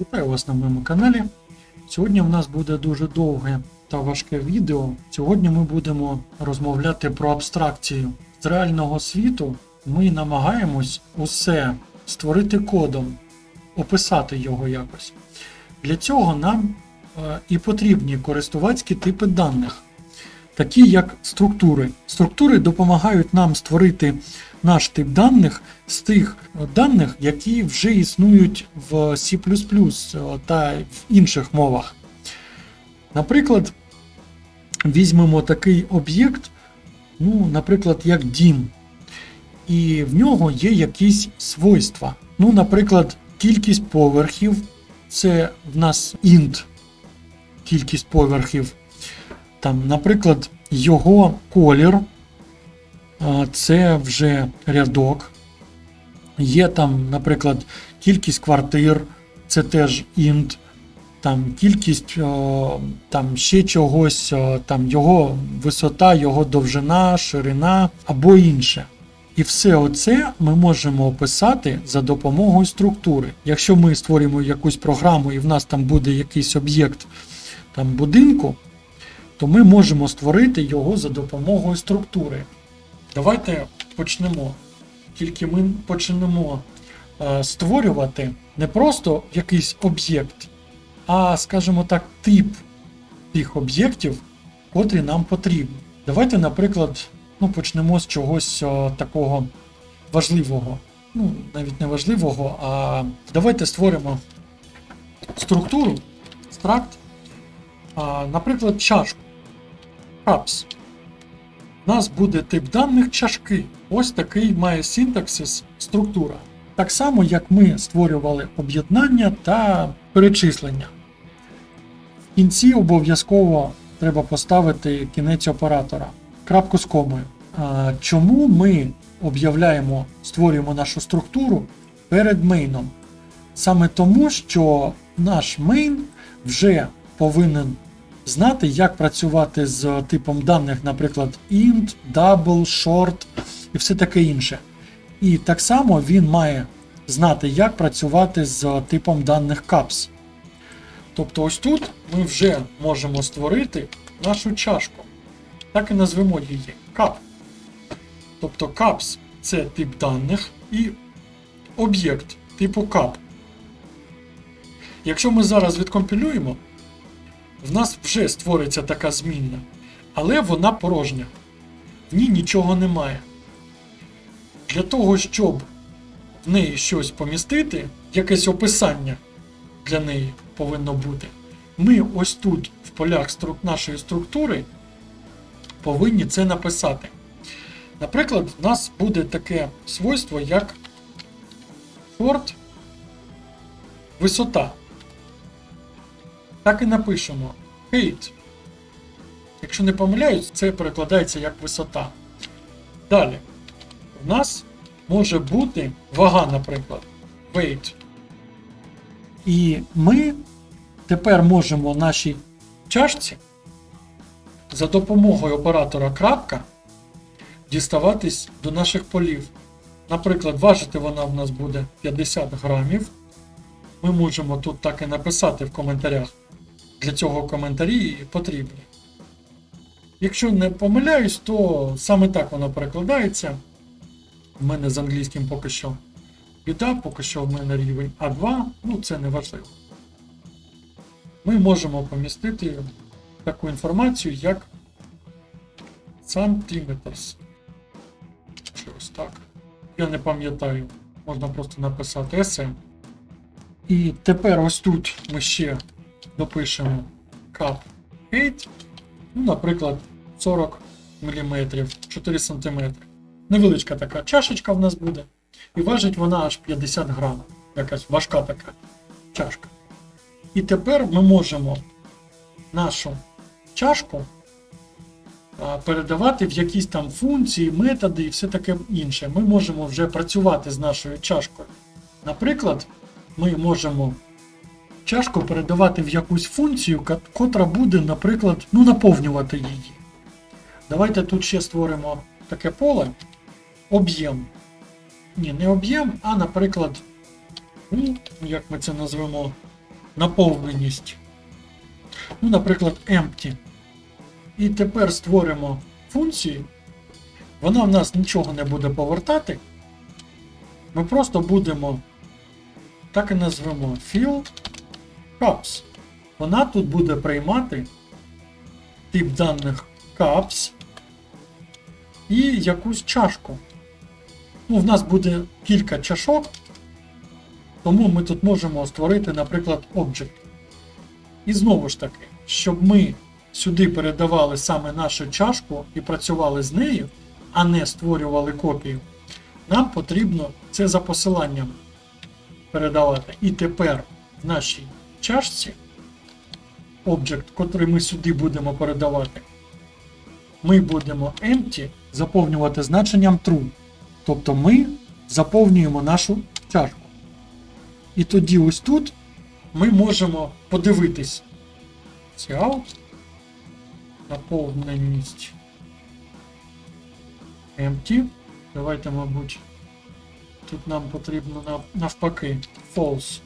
Вітаю вас на моєму каналі. Сьогодні в нас буде дуже довге та важке відео. Сьогодні ми будемо розмовляти про абстракцію. З реального світу ми намагаємось усе створити кодом, описати його якось. Для цього нам е, і потрібні користувацькі типи даних, такі як структури. Структури допомагають нам створити наш тип даних з тих даних, які вже існують в C та в інших мовах. Наприклад, візьмемо такий об'єкт, ну, наприклад, як дім. І в нього є якісь свойства. Ну, наприклад, кількість поверхів це в нас int, кількість поверхів. Там, наприклад, його колір, це вже рядок. Є там, наприклад, кількість квартир, це теж int, там кількість там ще чогось, там його висота, його довжина, ширина або інше. І все оце ми можемо описати за допомогою структури. Якщо ми створюємо якусь програму і в нас там буде якийсь об'єкт там, будинку, то ми можемо створити його за допомогою структури. Давайте почнемо. Тільки ми почнемо е, створювати не просто якийсь об'єкт, а, скажімо так, тип тих об'єктів, котрі нам потрібні. Давайте, наприклад, ну, почнемо з чогось о, такого важливого. Ну, навіть не важливого, а давайте створимо структуру, стракт, наприклад, чашку. Cups. У нас буде тип даних чашки. Ось такий має синтаксис структура. Так само, як ми створювали об'єднання та перечислення. В кінці обов'язково треба поставити кінець оператора. Крапку з комою. Чому ми об'являємо, створюємо нашу структуру перед мейном? Саме тому, що наш мейн вже повинен знати, як працювати з типом даних, наприклад, int, double, short і все таке інше. І так само він має знати, як працювати з типом даних caps. Тобто, ось тут ми вже можемо створити нашу чашку. Так і назвемо її cup. Тобто caps це тип даних і об'єкт типу cup. Якщо ми зараз відкомпілюємо, в нас вже створиться така змінна, але вона порожня. В ній нічого немає. Для того, щоб в неї щось помістити, якесь описання для неї повинно бути, ми ось тут, в полях стру- нашої структури, повинні це написати. Наприклад, в нас буде таке свойство, як short висота. Так і напишемо height. Якщо не помиляюсь, це перекладається як висота. Далі. У нас може бути вага, наприклад, weight. І ми тепер можемо нашій чашці за допомогою оператора крапка діставатись до наших полів. Наприклад, важити вона в нас буде 50 грамів. Ми можемо тут так і написати в коментарях. Для цього коментарі потрібні. Якщо не помиляюсь, то саме так воно перекладається. У мене з англійським поки що біда, поки що в мене рівень А2, ну це не важливо. Ми можемо помістити таку інформацію, як centimeters. Чи ось так. Я не пам'ятаю, можна просто написати SM. І тепер ось тут ми ще допишемо cup height, ну, наприклад, 40 мм, 4 см. Невеличка така чашечка в нас буде. І важить вона аж 50 грам. Якась важка така чашка. І тепер ми можемо нашу чашку передавати в якісь там функції, методи і все таке інше. Ми можемо вже працювати з нашою чашкою. Наприклад, ми можемо чашку передавати в якусь функцію, котра буде, наприклад, ну, наповнювати її. Давайте тут ще створимо таке поле. Об'єм. Ні, не об'єм, а, наприклад, як ми це назвемо, наповненість. Ну, наприклад, empty. І тепер створимо функцію. Вона в нас нічого не буде повертати. Ми просто будемо, так і назвемо fill cups. Вона тут буде приймати тип даних cups і якусь чашку. Ну, в нас буде кілька чашок, тому ми тут можемо створити, наприклад, object. І знову ж таки, щоб ми сюди передавали саме нашу чашку і працювали з нею, а не створювали копію, нам потрібно це за посиланням передавати. І тепер в нашій чашці object, котрий ми сюди будемо передавати, ми будемо empty заповнювати значенням true. Тобто ми заповнюємо нашу чашку. І тоді ось тут ми можемо подивитись. Cout. Наповненість. Empty. Давайте, мабуть, тут нам потрібно навпаки false.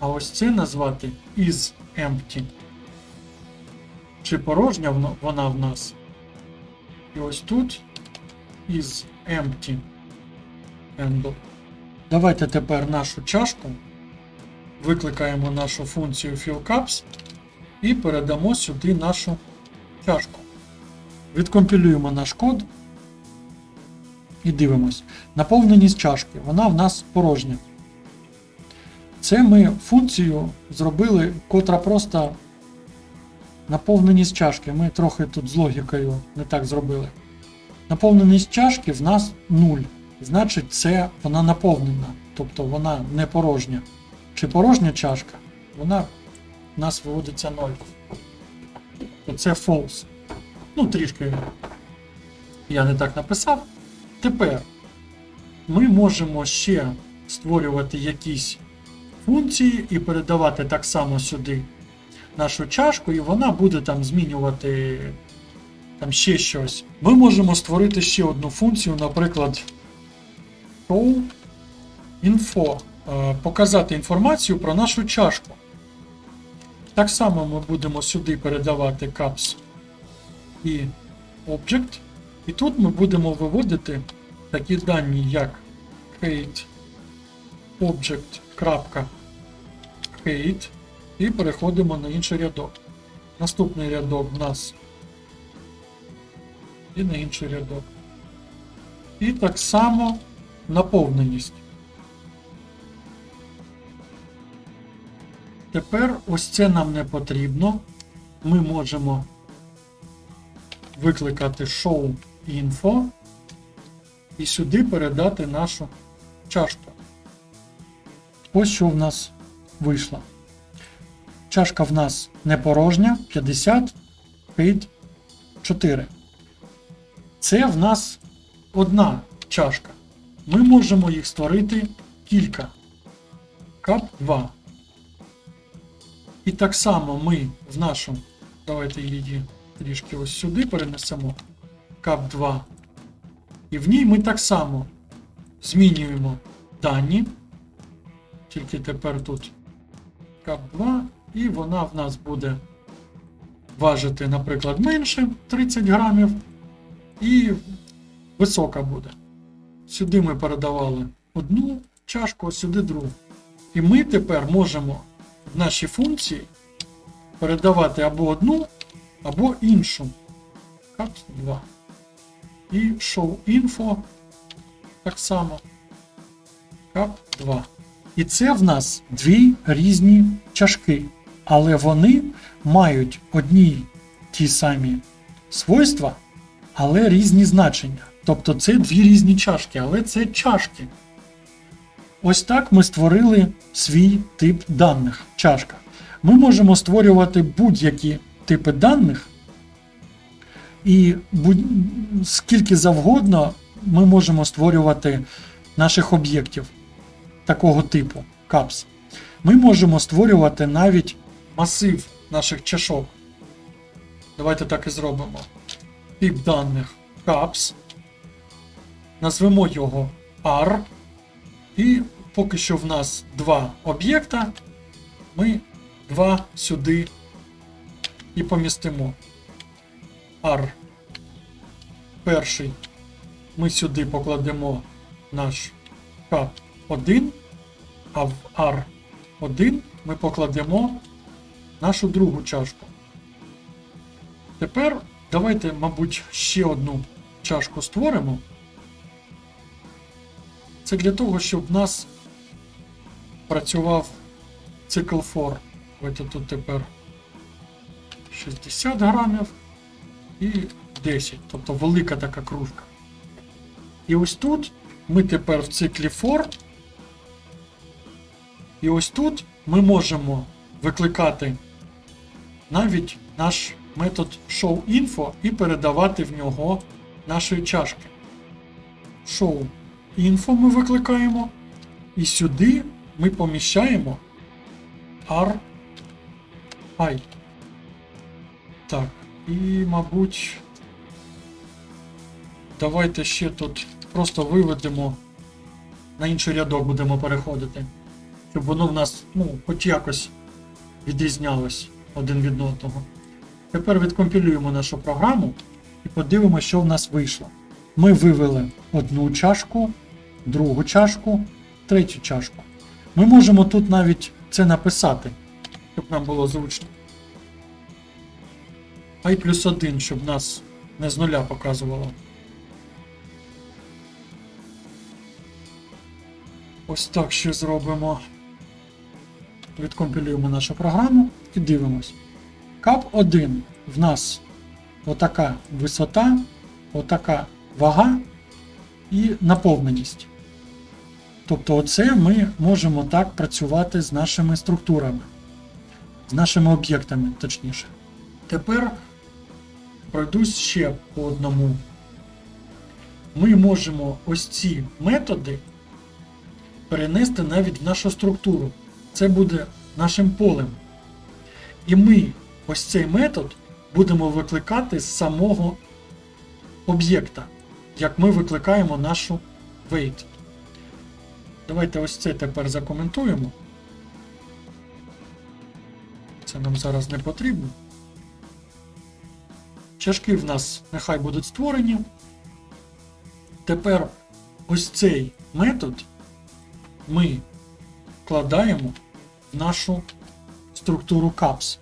А ось це назвати is empty. Чи порожня вона в нас? І ось тут is empty handle. Давайте тепер нашу чашку. Викликаємо нашу функцію fillCups і передамо сюди нашу чашку. Відкомпілюємо наш код і дивимось. Наповненість чашки, вона в нас порожня. Це ми функцію зробили, котра просто наповненість чашки. Ми трохи тут з логікою не так зробили. Наповненість чашки в нас 0. Значить, це вона наповнена, тобто вона не порожня. Чи порожня чашка, вона в нас виводиться 0. То це false. Ну, трішки я не так написав. Тепер ми можемо ще створювати якісь функції і передавати так само сюди нашу чашку, і вона буде там змінювати там ще щось. Ми можемо створити ще одну функцію, наприклад, show info, е, показати інформацію про нашу чашку. Так само ми будемо сюди передавати caps і object. І тут ми будемо виводити такі дані, як height object.height і переходимо на інший рядок. Наступний рядок в нас і на інший рядок. І так само наповненість. Тепер ось це нам не потрібно. Ми можемо викликати show info і сюди передати нашу чашку. Ось що в нас вийшло. Чашка в нас не порожня, 50, height 4. Це в нас одна чашка. Ми можемо їх створити кілька. Кап 2. І так само ми в нашу, давайте її трішки ось сюди перенесемо. Кап 2. І в ній ми так само змінюємо дані. Тільки тепер тут 2, і вона в нас буде важити, наприклад, менше 30 грамів. І висока буде. Сюди ми передавали одну чашку, а сюди другу. І ми тепер можемо в нашій функції передавати або одну, або іншу. Cut 2. І show info так само. Cup 2. І це в нас дві різні чашки. Але вони мають одні ті самі свойства, але різні значення. Тобто це дві різні чашки, але це чашки. Ось так ми створили свій тип даних чашка. Ми можемо створювати будь-які типи даних, і будь... скільки завгодно ми можемо створювати наших об'єктів такого типу CAPS. Ми можемо створювати навіть масив наших чашок. Давайте так і зробимо. Тип даних CAPS. Назвемо його R. І поки що в нас два об'єкта. ми 2 сюди і помістимо. R перший ми сюди покладемо наш К1, а в R1 ми покладемо нашу другу чашку. Тепер давайте, мабуть, ще одну чашку створимо. Це для того, щоб в нас працював цикл for. Давайте тут тепер 60 грамів і 10, тобто велика така кружка. І ось тут ми тепер в циклі for. І ось тут ми можемо викликати навіть наш метод showInfo і передавати в нього нашої чашки. ShowInfo ми викликаємо, і сюди ми поміщаємо RI. Так, і, мабуть, давайте ще тут просто виведемо на інший рядок будемо переходити, щоб воно в нас, ну, хоч якось відрізнялось один від одного. Тепер відкомпілюємо нашу програму і подивимося, що в нас вийшло. Ми вивели одну чашку, другу чашку, третю чашку. Ми можемо тут навіть це написати, щоб нам було зручно. А плюс один, щоб нас не з нуля показувало. Ось так ще зробимо. Відкомпілюємо нашу програму і дивимось. Кап 1 в нас отака висота, отака вага і наповненість. Тобто, оце ми можемо так працювати з нашими структурами, з нашими об'єктами, точніше. Тепер пройдусь ще по одному. Ми можемо ось ці методи перенести навіть в нашу структуру. Це буде нашим полем. І ми ось цей метод будемо викликати з самого об'єкта, як ми викликаємо нашу wait. Давайте ось це тепер закоментуємо. Це нам зараз не потрібно. Чашки в нас нехай будуть створені. Тепер ось цей метод ми вкладаємо нашу структуру CAPS.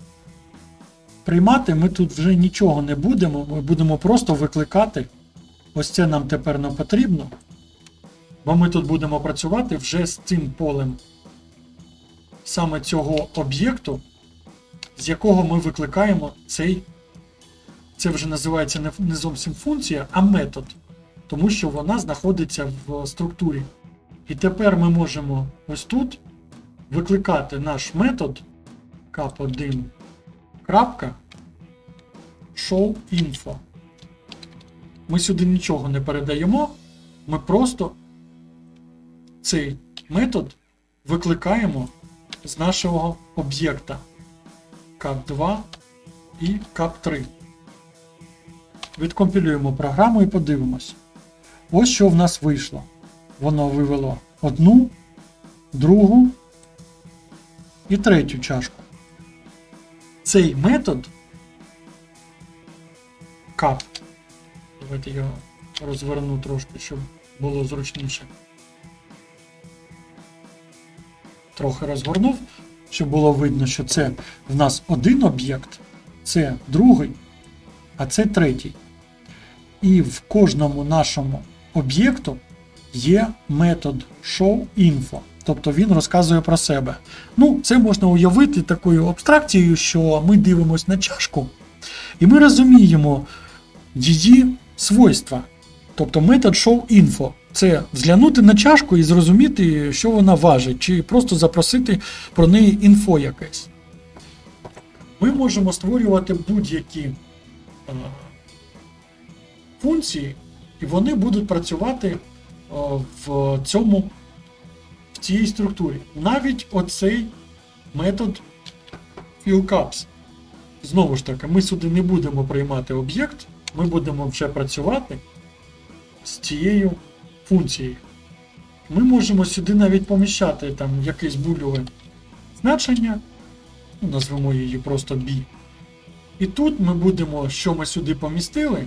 Приймати ми тут вже нічого не будемо, ми будемо просто викликати. Ось це нам тепер не потрібно. Бо ми тут будемо працювати вже з цим полем саме цього об'єкту, з якого ми викликаємо цей. Це вже називається не, зовсім функція, а метод. Тому що вона знаходиться в структурі. І тепер ми можемо ось тут викликати наш метод cap1 крапка showInfo. Ми сюди нічого не передаємо, ми просто цей метод викликаємо з нашого об'єкта cap2 і cap3. Відкомпілюємо програму і подивимось. Ось що в нас вийшло. Воно вивело одну, другу і третю чашку. Цей метод cap. Давайте його розверну трошки, щоб було зручніше. Трохи розгорнув, щоб було видно, що це в нас один об'єкт, це другий, а це третій. І в кожному нашому об'єкту є метод showInfo. Тобто він розказує про себе. Ну, це можна уявити такою абстракцією, що ми дивимося на чашку, і ми розуміємо її свойства. Тобто метод showInfo. Це взглянути на чашку і зрозуміти, що вона важить, чи просто запросити про неї інфо якесь. Ми можемо створювати будь-які е, функції, і вони будуть працювати е, в цьому в цій структурі. Навіть оцей метод fillCaps. Знову ж таки, ми сюди не будемо приймати об'єкт, ми будемо вже працювати з цією функцією. Ми можемо сюди навіть поміщати там якесь бульове значення, ну, назвемо її просто B. І тут ми будемо, що ми сюди помістили,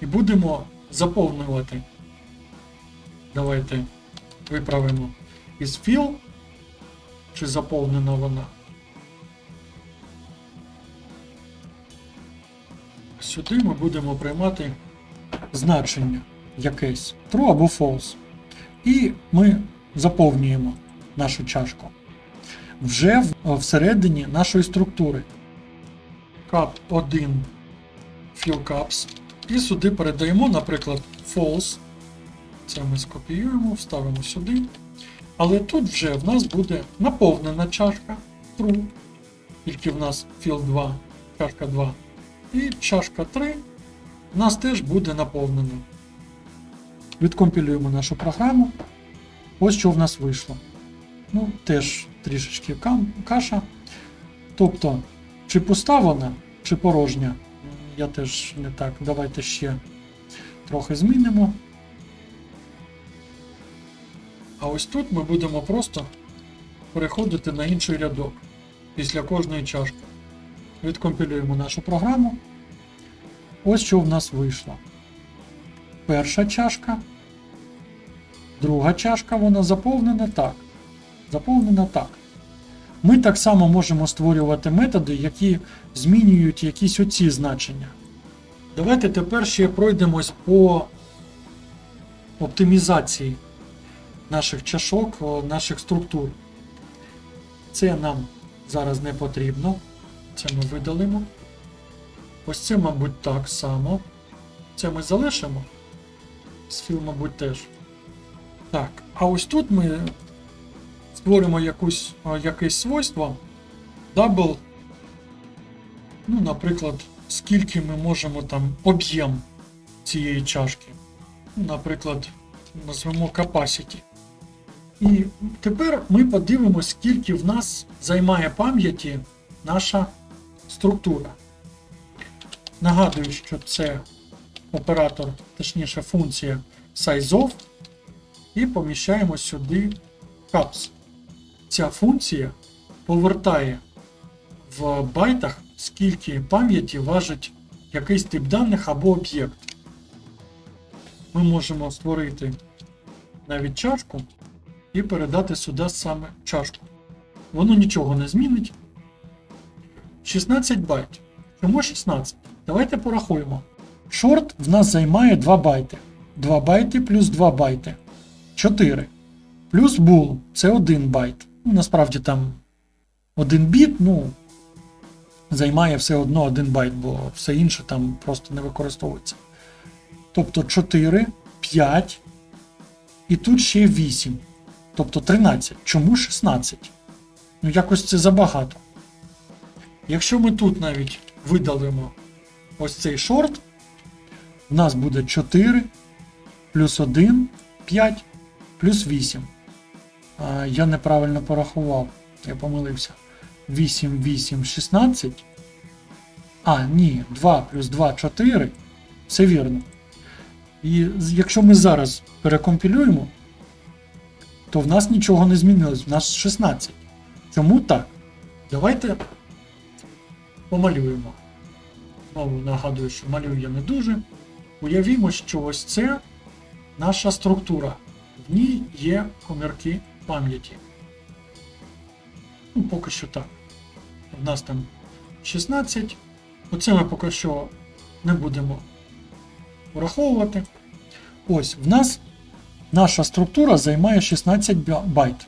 і будемо заповнювати. Давайте виправимо із fill, чи заповнена вона. Сюди ми будемо приймати значення якесь true або false. І ми заповнюємо нашу чашку вже всередині нашої структури. Cup 1 fill cups. І сюди передаємо, наприклад, false. Це ми скопіюємо, вставимо сюди. Але тут вже в нас буде наповнена чашка true. Тільки в нас fill 2, чашка 2. І чашка 3 в нас теж буде наповнена. Відкомпілюємо нашу програму. Ось що в нас вийшло. Ну, теж трішечки каша. Тобто, чи пуста вона, чи порожня. Я теж не так. Давайте ще трохи змінимо. А ось тут ми будемо просто переходити на інший рядок після кожної чашки. Відкомпілюємо нашу програму. Ось що в нас вийшло. Перша чашка. Друга чашка, вона заповнена так. Заповнена так. Ми так само можемо створювати методи, які змінюють якісь оці значення. Давайте тепер ще пройдемось по оптимізації наших чашок, наших структур. Це нам зараз не потрібно. Це ми видалимо. Ось це, мабуть, так само. Це ми залишимо. Сфіл, мабуть, теж. Так, а ось тут ми створимо якусь, якесь свойство. Double. Ну, наприклад, скільки ми можемо там об'єм цієї чашки. Ну, Наприклад, назвемо capacity. І тепер ми подивимося, скільки в нас займає пам'яті наша структура. Нагадую, що це оператор, точніше функція sizeOf, і поміщаємо сюди caps. Ця функція повертає в байтах, скільки пам'яті важить якийсь тип даних або об'єкт. Ми можемо створити навіть чашку і передати сюди саме чашку. Воно нічого не змінить. 16 байт. Чому 16? Давайте порахуємо. Шорт в нас займає 2 байти. 2 байти плюс 2 байти. 4. Плюс bool це 1 байт. Ну, насправді там 1 біт, ну, займає все одно 1 байт, бо все інше там просто не використовується. Тобто 4, 5 і тут ще 8. Тобто 13. Чому 16? Ну, якось це забагато. Якщо ми тут навіть видалимо ось цей шорт, в нас буде 4 плюс 1, 5 плюс 8. А, я неправильно порахував. Я помилився. 8, 8, 16. А, ні, 2 плюс 2, 4. Все вірно. І якщо ми зараз перекомпілюємо, то в нас нічого не змінилось. В нас 16. Чому так? Давайте помалюємо. Знову нагадую, що малюю я не дуже. Уявімо, що ось це наша структура. В ній є комірки пам'яті. Ну, поки що так. В нас там 16. Оце ми поки що не будемо враховувати. Ось, в нас наша структура займає 16 байт.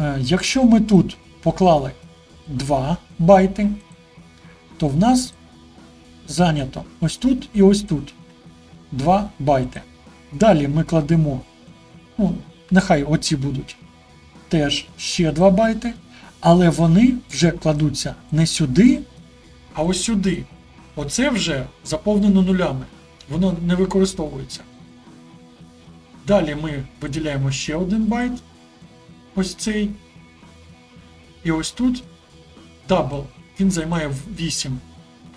Е, Якщо ми тут поклали 2 байти, то в нас зайнято ось тут і ось тут 2 байти. Далі ми кладемо, ну, нехай оці будуть теж ще 2 байти, але вони вже кладуться не сюди, а ось сюди. Оце вже заповнено нулями. Воно не використовується. Далі ми виділяємо ще один байт. Ось цей. І ось тут дабл. Він займає 8.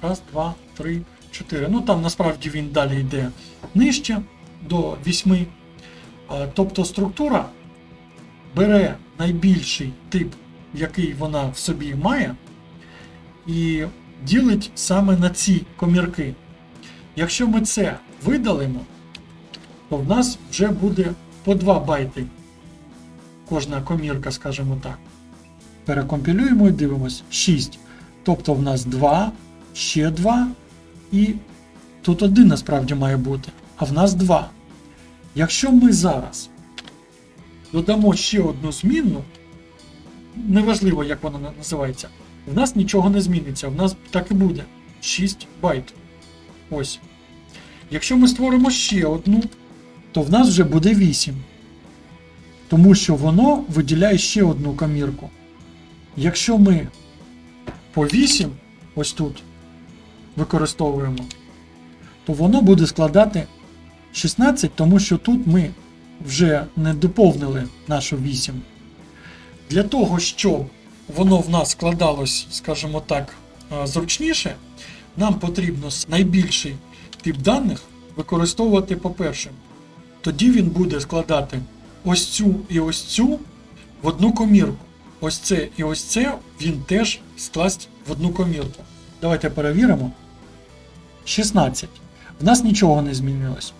Раз, два, три, чотири. Ну там насправді він далі йде нижче до 8. Тобто структура бере найбільший тип, який вона в собі має, і ділить саме на ці комірки. Якщо ми це видалимо, то в нас вже буде по 2 байти. Кожна комірка, скажімо так. Перекомпілюємо і дивимось 6. Тобто в нас 2, ще 2 і тут один насправді має бути, а в нас 2. Якщо ми зараз додамо ще одну змінну, неважливо, як вона називається, в нас нічого не зміниться. В нас так і буде 6 байт. Ось. Якщо ми створимо ще одну, то в нас вже буде 8. Тому що воно виділяє ще одну комірку. Якщо ми по 8 ось тут використовуємо, то воно буде складати 16, тому що тут ми вже не доповнили нашу 8. Для того, щоб воно в нас складалось, скажімо так, е, зручніше, нам потрібно найбільший тип даних використовувати по-перше. Тоді він буде складати ось цю і ось цю в одну комірку. Ось це і ось це він теж скласть в одну комірку. Давайте перевіримо. 16. В нас нічого не змінилось.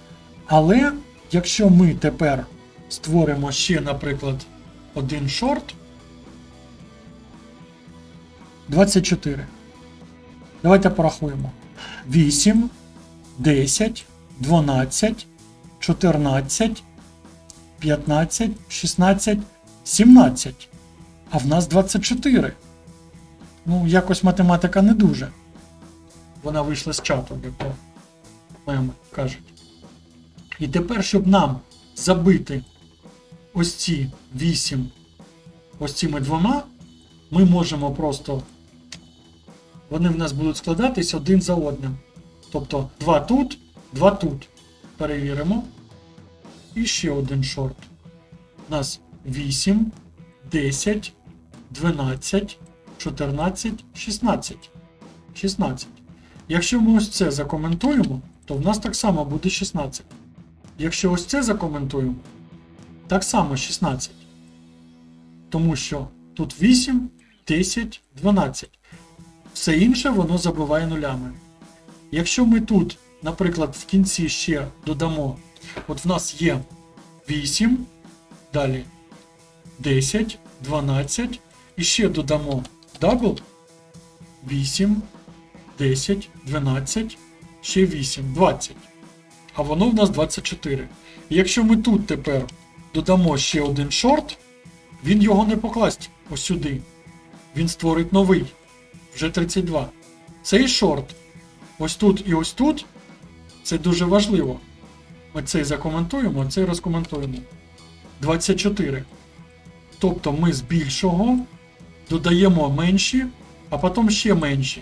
Але якщо ми тепер створимо ще, наприклад, один шорт 24. Давайте порахуємо. 8, 10, 12, 14, 15, 16, 17. А в нас 24. Ну, якось математика не дуже. Вона вийшла з чату, то меми кажуть. І тепер, щоб нам забити ось ці 8 ось цими двома, ми можемо просто. Вони в нас будуть складатись один за одним. Тобто 2 тут, 2 тут. Перевіримо. І ще один шорт. У нас 8, 10, 12, 14, 16. 16. Якщо ми ось це закоментуємо, то в нас так само буде 16. Якщо ось це закоментуємо, так само 16. Тому що тут 8, 10, 12. Все інше воно забиває нулями. Якщо ми тут, наприклад, в кінці ще додамо, от в нас є 8, далі 10, 12, і ще додамо дабл 8, 10, 12, ще 8, 20. А воно в нас 24. І якщо ми тут тепер додамо ще один шорт, він його не покласть ось сюди. Він створить новий, вже 32. Цей шорт, ось тут і ось тут, це дуже важливо. Ми цей закоментуємо, цей розкоментуємо. 24. Тобто ми з більшого додаємо менші, а потім ще менші.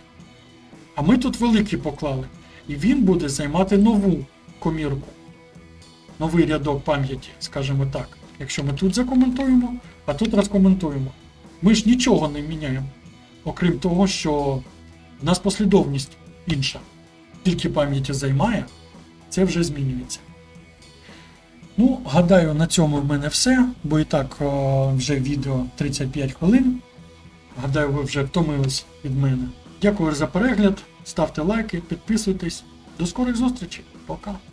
А ми тут великі поклали. І він буде займати нову комірку. Новий рядок пам'яті, скажімо так. Якщо ми тут закоментуємо, а тут розкоментуємо. Ми ж нічого не міняємо. Окрім того, що в нас послідовність інша. Тільки пам'яті займає, це вже змінюється. Ну, гадаю, на цьому в мене все, бо і так о, вже відео 35 хвилин. Гадаю, ви вже втомились від мене. Дякую за перегляд, ставте лайки, підписуйтесь. До скорих зустрічей. Пока.